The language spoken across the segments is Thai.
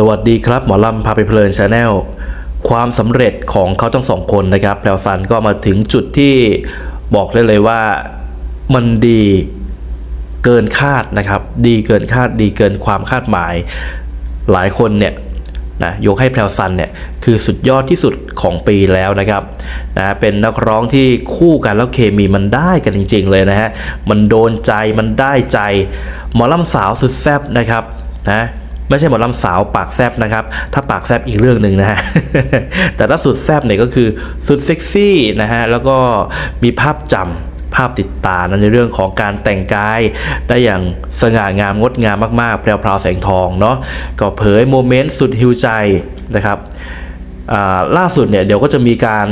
สวัสดีครับ หมอลำพาไปเพลินชาแนลความสำเร็จของเขาทั้งสองคนนะครับแพลวซันก็มาถึงจุดที่บอกได้เลยว่ามันดีเกินคาดนะครับ ดีเกินคาดดีเกินความคาดหมาย หลายคนเนี่ยนะยกให้แพรวซันเนี่ยคือสุดยอดที่สุดของปีแล้วนะครับนะเป็นนักร้องที่คู่กันแล้วเคมีมันได้กันจริง ๆ เลยนะฮะมันโดนใจมันได้ใจ หมอลำสาวสุดแซ่บนะครับนะ ไม่ใช่หมอลำสาวปากแซบนะครับ ถ้าปากแซบอีกเรื่องหนึ่งนะฮะ แต่ถ้าสุดแซบเนี่ยก็คือสุดเซ็กซี่นะฮะ แล้วก็มีภาพจำภาพติดตานะในเรื่องของการแต่งกาย ได้อย่างสง่างามงดงามมากๆแพรวๆแสงทองเนาะ ก็เผยโมเมนต์สุดฮิวใจนะครับอ่าล่าสุดเนี่ยเดี๋ยวก็จะมีการ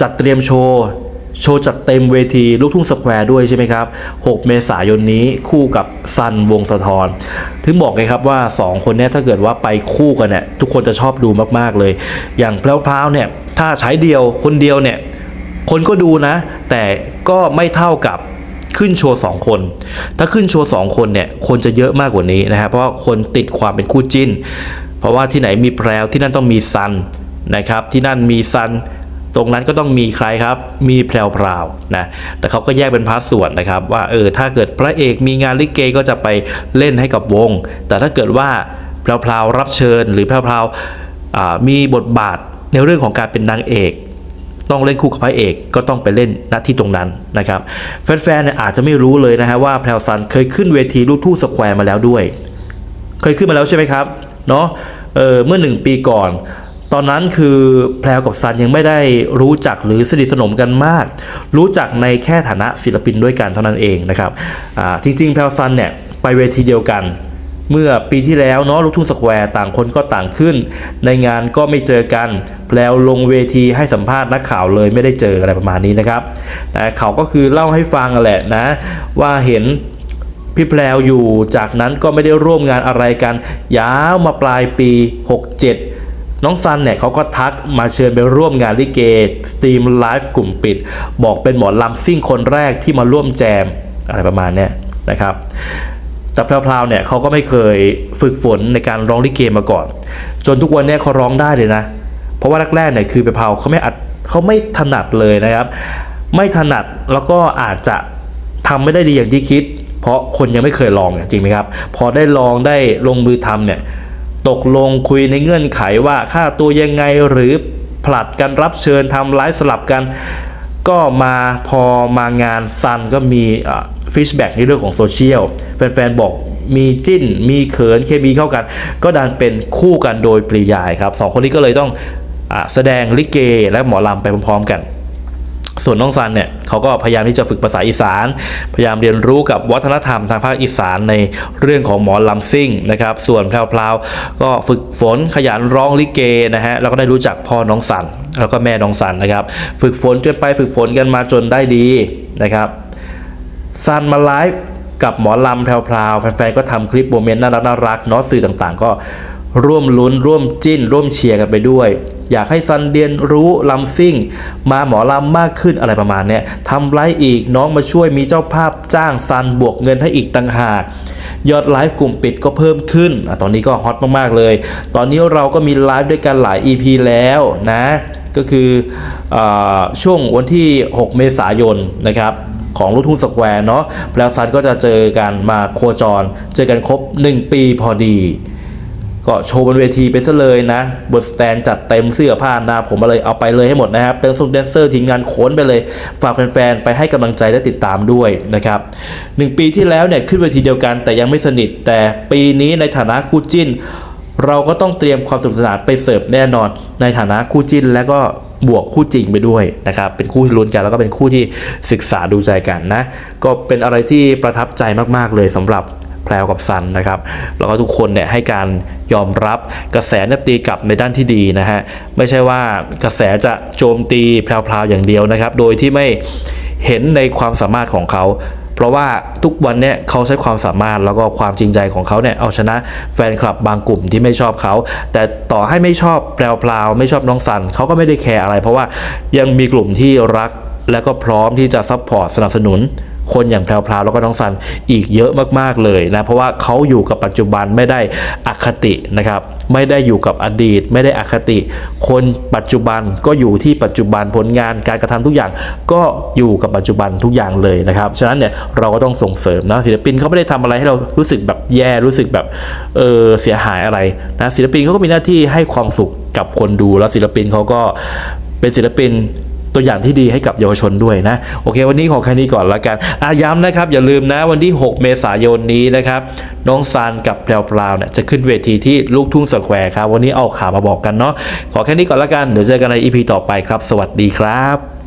จัดเตรียมโชว์ โชว์จัดเต็มเวทีลูกทุ่งสแควร์ด้วยใช่ไหมครับ 6 เมษายนนี้คู่กับซันวงสะทอน ถึงบอกไงครับว่า 2 คนนี้ถ้าเกิดว่าไปคู่กันเนี่ยทุกคนจะชอบดูมากๆเลย อย่างแพรวๆเนี่ยถ้าใช้เดียวคนเดียวเนี่ยคนก็ดูนะ แต่ก็ไม่เท่ากับขึ้นโชว์ 2 คน ถ้าขึ้นโชว์ 2 คนเนี่ยคนจะเยอะมากกว่านี้นะฮะเพราะคนติดความเป็นคู่จิ้น เพราะว่าที่ไหนมีแพรวที่นั่นต้องมีซันนะครับที่นั่นมีซัน ตรงนั้นก็ต้องมีใครครับ มีแพรวๆนะ แต่เขาก็แยกเป็นพาร์ทส่วนนะครับ ว่าเออถ้าเกิดพระเอกมีงานลิเกก็จะไปเล่นให้กับวง แต่ถ้าเกิดว่าแพรวๆรับเชิญ หรือแพรวๆมีบทบาทในเรื่องของการเป็นนางเอกต้องเล่นคู่กับพระเอกก็ต้องไปเล่นณที่ตรงนั้นนะครับ แฟนๆเนี่ยอาจจะไม่รู้เลยนะฮะว่าแพรวซันเคยขึ้นเวทีลูกทุ่งสแควร์มาแล้วด้วย เคยขึ้นมาแล้วใช่ไหมครับเนาะเออเมื่อหนึ่งปีก่อน ตอนนั้นคือแพรวกับซันยังไม่ได้รู้จักหรือสนิทสนมกันมาก รู้จักในแค่ฐานะศิลปินด้วยกันเท่านั้นเองนะครับจริงๆ แพรวซันเนี่ยไปเวทีเดียวกัน เมื่อปีที่แล้วเนาะลูกทุ่งสแควร์ต่างคนก็ต่างขึ้น ในงานก็ไม่เจอกัน แพรวลงเวทีให้สัมภาษณ์นักข่าวเลยไม่ได้เจออะไรประมาณนี้นะครับแต่เขาก็คือเล่าให้ฟังแหละนะ ว่าเห็นพี่แพรวอยู่จากนั้นก็ไม่ได้ร่วมงานอะไรกัน ยาวมาปลายปี 67 น้องซันเนี่ยเขาก็ทักมาเชิญไปร่วมงานลิเกสตรีมไลฟ์กลุ่มปิด บอกเป็นหมอลำซิ่งคนแรกที่มาร่วมแจมอะไรประมาณเนี้ยนะครับแต่แพรวๆเนี่ยเขาก็ไม่เคยฝึกฝนในการร้องลิเกมาก่อน จนทุกวันเนี้เขาร้องได้เลยนะ เพราะว่าแรกๆเนี่ยคือแพรวเขาไม่อัดเขาไม่ถนัดเลยนะครับ ไม่ถนัดแล้วก็อาจจะทำไม่ได้ดีอย่างที่คิด เพราะคนยังไม่เคยลองเนี่ยจริงไหมครับ พอได้ลองได้ลงมือทำเนี่ย ตกลงคุยในเงื่อนไขว่าค่าตัวยังไงหรือผลัดกันรับเชิญทำไลฟ์สลับกัน ก็มาพอมางานซันก็มีฟิชแบ็กในเรื่องของโซเชียลแฟนๆบอกมีจิ้น มีเขินเคมีเข้ากัน ก็ดันเป็นคู่กันโดยปริยายครับสองคนนี้ก็เลยต้องอแสดงลิเกและหมอลำไปพร้อมๆกัน ส่วนน้องซันเนี่ยเขาก็พยายามที่จะฝึกภาษาอีสาน พยายามเรียนรู้กับวัฒนธรรมทางภาคอีสานในเรื่องของหมอลำซิ่งนะครับ ส่วนแพรวๆก็ฝึกฝนขยันร้องลิเกนะฮะแล้วก็ได้รู้จักพ่อน้องสันแล้วก็แม่น้องสันนะครับ ฝึกฝนจนไปฝึกฝนกันมาจนได้ดีนะครับซันมาไลฟ์กับหมอลำแพรวๆแฟนๆก็ทำคลิปโมเมนต์น่ารักน่ารักๆเนาะสื่อต่างๆ ก็ร่วมลุ้นร่วมจิ้น ร่วมเชียร์กันไปด้วย อยากให้ซันเรียนรู้ลำซิ่ง มาหมอลำมากขึ้นอะไรประมาณเนี้ยทำไลฟ์อีกน้องมาช่วยมีเจ้าภาพจ้างซันบวกเงินให้อีกต่างหาก ยอดไลฟ์กลุ่มปิดก็เพิ่มขึ้นอตอนนี้ก็ฮอตมากๆเลย ตอนนี้เราก็มีไลฟ์ด้วยกันหลาย EP แล้วนะก็คืออช่วงวันที่ 6 เมษายนนะครับของลูกทุ่งสแควร์เนาะแล้วซันก็จะเจอกันมาโคจร เจอกันครบ 1 ปีพอดี ก็โชว์บนเวทีไปซะเลยนะบนสแตนจัดเต็มเสื้อผ้าหนาผมมาเลยเอาไปเลยให้หมดนะครับเป็นซุงแดนเซอร์ทีมงานโขนไปเลย ฝากแฟนๆ ไปให้กำลังใจและติดตามด้วยนะครับหนึ่งปีที่แล้วเนี่ยขึ้นเวทีเดียวกันแต่ยังไม่สนิท แต่ปีนี้ในฐานะคู่จิ้น เราก็ต้องเตรียมความสนุกสนานไปเสิร์ฟแน่นอน ในฐานะคู่จิ้นและก็บวกคู่จริงไปด้วยนะครับ เป็นคู่ที่ลุ้นกันแล้วก็เป็นคู่ที่ศึกษาดูใจกันนะ ก็เป็นอะไรที่ประทับใจมาก ๆ เลยสำหรับ พรวกับซันนะครับแล้วก็ทุกคนเนี่ยให้การยอมรับกระแสเนี่ยตีกลับในด้านที่ดีนะฮะไม่ใช่ว่ากระแสจะโจมตีแพรวๆอย่างเดียวนะครับ โดยที่ไม่เห็นในความสามารถของเขาเพราะว่าทุกวันเนี่ยเขาใช้ความสามารถแล้วก็ความจริงใจของเขาเนี่ยเอาชนะแฟนคลับบางกลุ่มที่ไม่ชอบเขา แต่ต่อให้ไม่ชอบแพรวๆไม่ชอบน้องซันเขาก็ไม่ได้แคร์อะไร เพราะว่ายังมีกลุ่มที่รักและก็พร้อมที่จะซัพพอร์ตสนับสนุน คนอย่างแพรวๆแล้วก็น้องซันอีกเยอะมากๆเลยนะเพราะว่าเขาอยู่กับปัจจุบันไม่ได้อคตินะครับไม่ได้อยู่กับอดีต ไม่ได้อคติ คนปัจจุบันก็อยู่ที่ปัจจุบันผลงานการกระทำทุกอย่างก็อยู่กับปัจจุบันทุกอย่างเลยนะครับฉะนั้นเนี่ยเราก็ต้องส่งเสริมนะศิลปินเขาไม่ได้ทำอะไรให้เรารู้สึกแบบแย่รู้สึกแบบเออเสียหายอะไรนะศิลปินเขาก็มีหน้าที่ให้ความสุขกับคนดูแล้วศิลปินเขาก็เป็นศิลปิน ตัวอย่างที่ดีให้กับเยาวชนด้วยนะ โอเค วันนี้ขอแค่นี้ก่อนละกันอาย้ำนะครับ อย่าลืมนะวันที่ 6 เมษายนนี้นะครับ น้องซานกับแพรวพราวเนี่ยจะขึ้นเวทีที่ลูกทุ่งสแควร์ครับ วันนี้เอาข่าวมาบอกกันเนาะขอแค่นี้ก่อนละกันเดี๋ยวเจอกันในอีพีต่อไปครับ สวัสดีครับ